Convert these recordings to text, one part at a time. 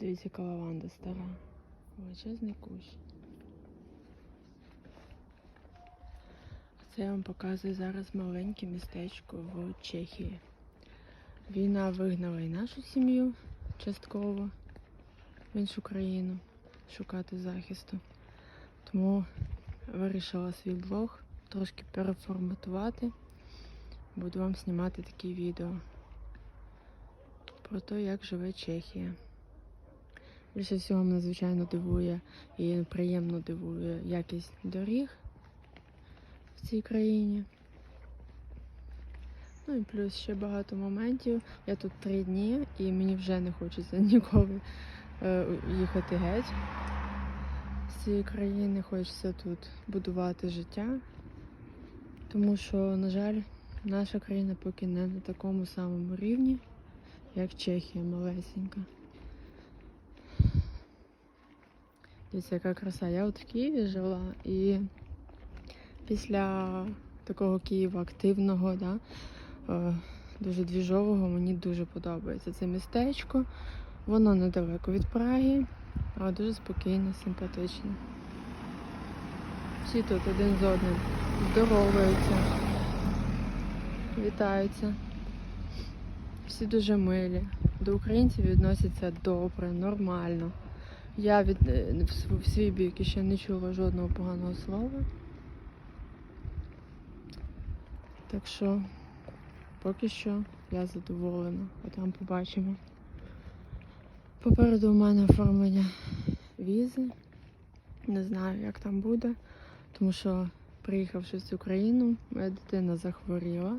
Дивіться, яка лаванда стара. Величезний кущ. Це я вам показую зараз маленьке містечко в Чехії. Війна вигнала і нашу сім'ю частково в іншу країну шукати захисту. Тому вирішила свій блог трошки переформатувати. Буду вам знімати такі відео про те, як живе Чехія. Більше всього мене, звичайно, дивує і приємно дивує якість доріг в цій країні. Ну і плюс ще багато моментів. Я тут три дні і мені вже не хочеться ніколи е, їхати геть з цієї країни. Хочеться тут будувати життя. Тому що, на жаль, наша країна поки не на такому самому рівні, як Чехія малесенька. Дивіться, яка краса. Я от в Києві жила і після такого Києва активного, да, е, дуже двіжового, мені дуже подобається це містечко. Воно недалеко від Праги, але дуже спокійне, симпатичне. Всі тут один з одним здороваються, вітаються. Всі дуже милі. До українців відносяться добре, нормально. Я від е, в свій бік ще не чула жодного поганого слова. Так що поки що я задоволена, а там побачимо. Попереду у мене оформлення візи. Не знаю, як там буде, тому що приїхавши в цю країну, моя дитина захворіла.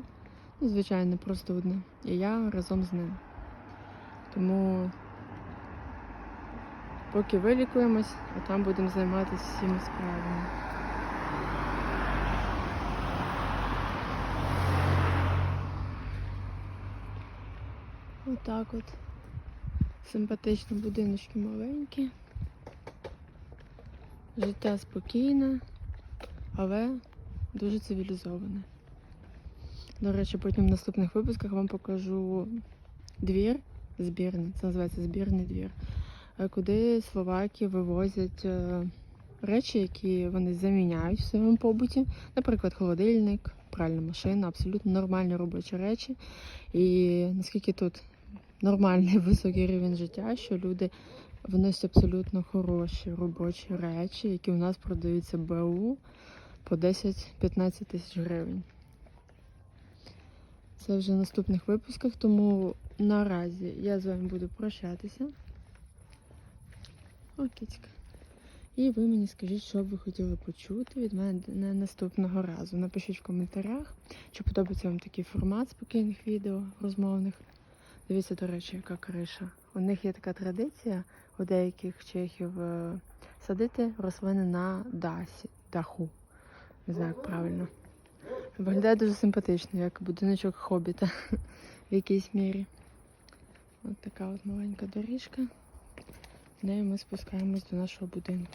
Ну, звичайно, просто одне. І я разом з ним. Тому поки вилікуємось, а там будемо займатися всіми справами. Отак от. Симпатичні будиночки маленькі. Життя спокійне, але дуже цивілізоване. До речі, потім в наступних випусках вам покажу двір збірний. Це називається збірний двір, куди словаки вивозять е, речі, які вони заміняють в своєму побуті. Наприклад, холодильник, пральна машина, абсолютно нормальні робочі речі. І наскільки тут нормальний високий рівень життя, що люди виносять абсолютно хороші робочі речі, які у нас продаються БУ по 10-15 тисяч гривень. Це вже в наступних випусках, тому наразі я з вами буду прощатися. О. І ви мені скажіть, що б ви хотіли почути від мене на наступного разу. Напишіть в коментарях, чи подобається вам такий формат спокійних відео розмовних. Дивіться, до речі, яка криша. У них є така традиція у деяких чехів е, садити рослини на дасі, даху. Не знаю, як правильно. Виглядає дуже симпатично, як будиночок хобіта в якійсь мірі. Ось така от маленька доріжка. Нею ми спускаємось до нашого будинку.